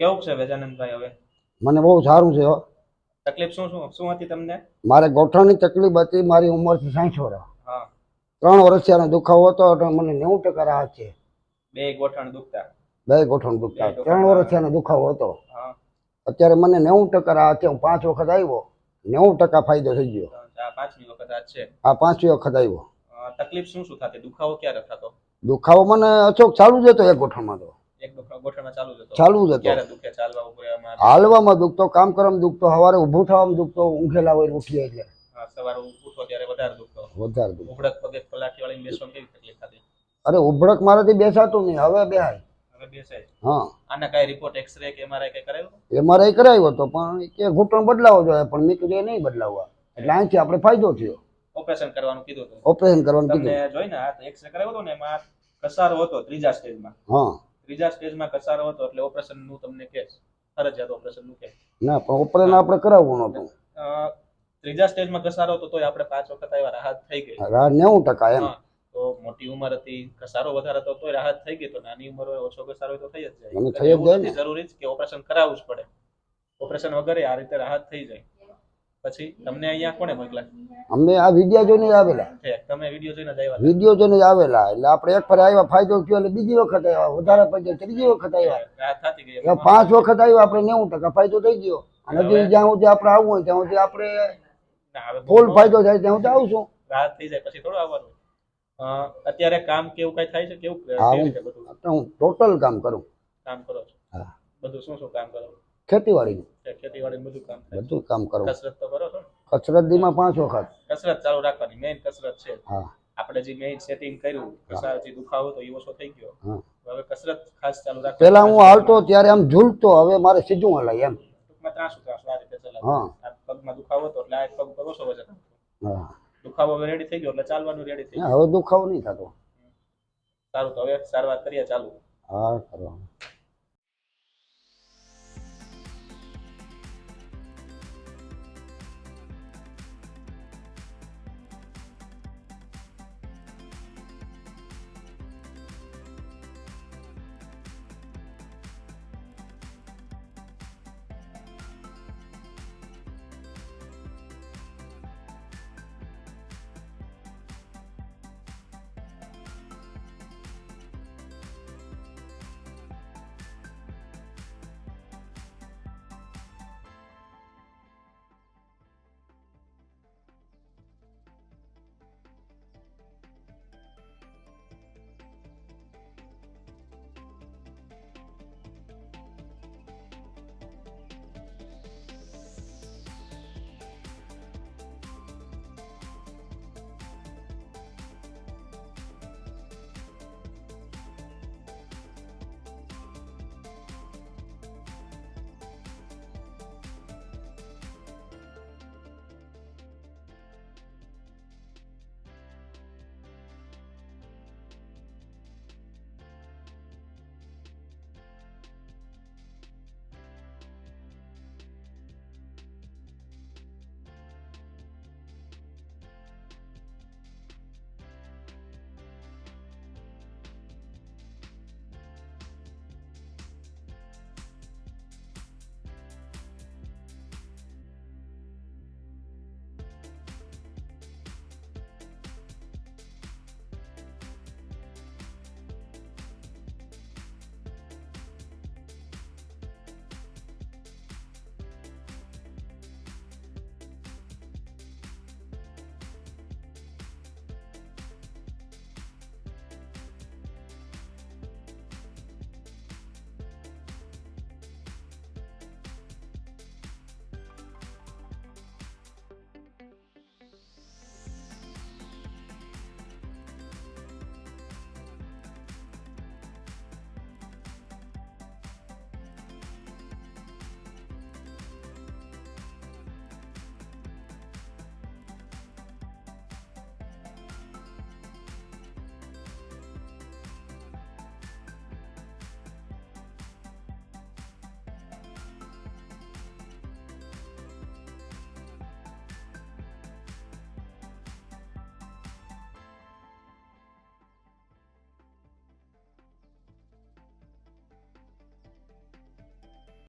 કેવું છે વેજાનંદભાઈ હવે? મને બહુ સારું છે તકલીફ શું શું શું હતી તમને? મારે ગોઠણની તકલીફ હતી મારી ઉંમર છે સાઠ વર્ષ. ત્રણ વર્ષથી આનો દુખાવો હતો એટલે મને નેવું ટકા રાહત છે. બે ગોઠણ દુખતા? બે ગોઠણ દુખતા. ત્રણ વર્ષથી આનો દુખાવો હતો. અત્યારે મને નેવું ટકા રાહત છે. હું પાંચ વખત આવ્યો. નેવું ટકા ફાયદો થઈ ગયો. પાંચમી વખત આજ છે. આ પાંચમી વખત આવ્યો. તકલીફ શું શું થતી? દુખાવો ક્યારે થતો? દુખાવો મને અચોક ચાલુ જ હતો એક ગોઠણમાં તો. ચાલુ જ હતો. હાલવામાં દુખતો કામ કરવામાં દુખતો સવારે ઊભું થવામાં દુખતો ઊંઘેલા હોય ઉઠીએ એટલે અરે ઉભડક મારાથી બેસાતું નહીં હવે બેહાય. હા. આના કાંઈ રિપોર્ટ એક્સરે કે એમઆરઆઈ કઈ કરાયું? એમઆરઆઈ કરાવ્યો હતો પણ કે ઘૂંટણ બદલાવો જોઈએ પણ મેં કીધું એ નહીં બદલાવવા. એટલે અહીંથી આપણે ફાયદો થયો. ઓપરેશન કરવાનું કીધું ઓપરેશન કરવાનું કીધું. જોઈને એક્સરે કરાવ્યો હતો ને એમાં કસારો હતો ત્રીજા સ્ટેજમાં હા. ત્રીજા સ્ટેજમાં કસારો હતો એટલે ઓપરેશનનું તમને કેસ ફરજિયાત ઓપરેશનનું કે ના પણ ઓપરેશન આપણે કરાવવું નતું. ત્રીજા સ્ટેજમાં કસારો હતો તોય આપણે પાંચ વખત આવ્યા રાહત થઈ ગઈ. રાહત નેવું ટકા એમ. તો મોટી ઉંમર હતી કસારો વધારે હતો તોય રાહત થઈ ગઈ તો નાની ઉંમર હોય ઓછો કસારો હોય તો થઈ જ જાય. જરૂરી જ કે ઓપરેશન કરાવવું જ પડે. ઓપરેશન વગર આ રીતે રાહત થઈ જાય. પછી તમને અહીંયા કોને મોકલ્યા? અમે આ વિડિયો જોઈને આવેલા. તમે વિડિયો જોઈને જ આવ્યા વિડિયો જોઈને આવેલા. એટલે આપણે એક ફરે આવ્યા ફાયદો થયો એટલે બીજી વખત આવ્યા વધારે પૈસા ત્રીજી વખત આવ્યા. થતી ગઈ પાંચ વખત આવ્યા આપણે નેવું ટકા ફાયદો થઈ ગયો. અને હજી જ્યાં સુધી આપણે આવવું હોય ત્યાં સુધી આપણે ફૂલ ફાયદો થાય ત્યાં સુધી આવશું. રાહત થઈ જાય પછી થોડું આવવાનું. અત્યારે કામ કેવું કઈ થાય છે? કેવું હું ટોટલ કામ કરું. કામ કરો છો? બધું શું શું કામ કરો? ખેતીવાડીનું. ખેતીવાડી બધું કામ બધું કામ કરું. કસરત તો કરો છો કસરત દીમાં પાંચ વખત. કસરત ચાલુ રાખવાની મેઇન કસરત છે. હા. આપણે જે મેઇન સેટિંગ કર્યું કસા દુખાવો તો એ ઓછો થઈ ગયો. હવે કસરત ખાસ ચાલુ રાખ પેલા હું હાલતો ત્યારે આમ ઝૂલતો હવે મારે સીધું હલાય એમ. ટૂંકમાં ત્રાસ ત્રાસું આ રીતે ચલાવ હા. પગમાં દુખાવો હતો એટલે આ પગ પર ઓછો વજન હા. દુખાવો હવે રેડી થઈ ગયો એટલે ચાલવાનું રેડી થઈ ગયું હવે દુખાવો નહીં થતો. સારું તો હવે સારવાર કરીએ ચાલુ. હા કરવાનું